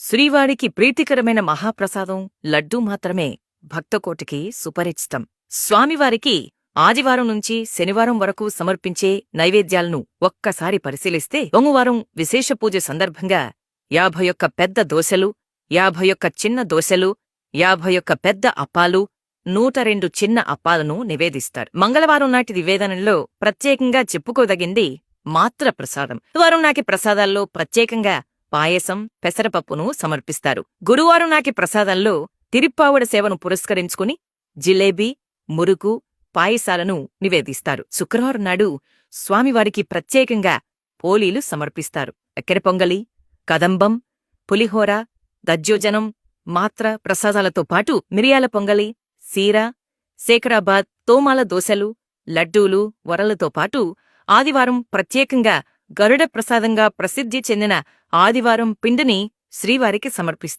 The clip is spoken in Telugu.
శ్రీవారికి ప్రీతికరమైన మహాప్రసాదం లడ్డూ మాత్రమే భక్తకోటికి సుపరిచితం. స్వామివారికి ఆదివారం నుంచి శనివారం వరకు సమర్పించే నైవేద్యాలను ఒక్కసారి పరిశీలిస్తే సోమవారం విశేష పూజ సందర్భంగా యాభై ఒక్క పెద్ద దోశలు యాభై ఒక్క చిన్న దోశలు యాభై ఒక్క పెద్ద అప్పాలు నూట రెండు చిన్న అప్పాలను నివేదిస్తారు. మంగళవారం నాటి నివేదనలో ప్రత్యేకంగా చెప్పుకోదగింది మాత్ర ప్రసాదం వారం నాటి ప్రసాదాల్లో ప్రత్యేకంగా పాయసం పెసరపప్పును సమర్పిస్తారు. గురువారం నాటి ప్రసాదంలో తిరుప్పావడ సేవను పురస్కరించుకుని జిలేబీ మురుకు పాయసాలను నివేదిస్తారు. శుక్రవారం నాడు స్వామివారికి ప్రత్యేకంగా పోలీలు సమర్పిస్తారు. ఎక్కెర పొంగలి కదంబం పులిహోర దజ్జోజనం మాత్ర ప్రసాదాలతో పాటు మిరియాల పొంగలి సీర శేఖరాబాద్ తోమాల దోశలు లడ్డూలు వరలతో పాటు ఆదివారం ప్రత్యేకంగా గరుడ ప్రసాదంగా ప్రసిద్ధి చెందిన ఆదివారం పిండిని శ్రీవారికి సమర్పిస్తాడు.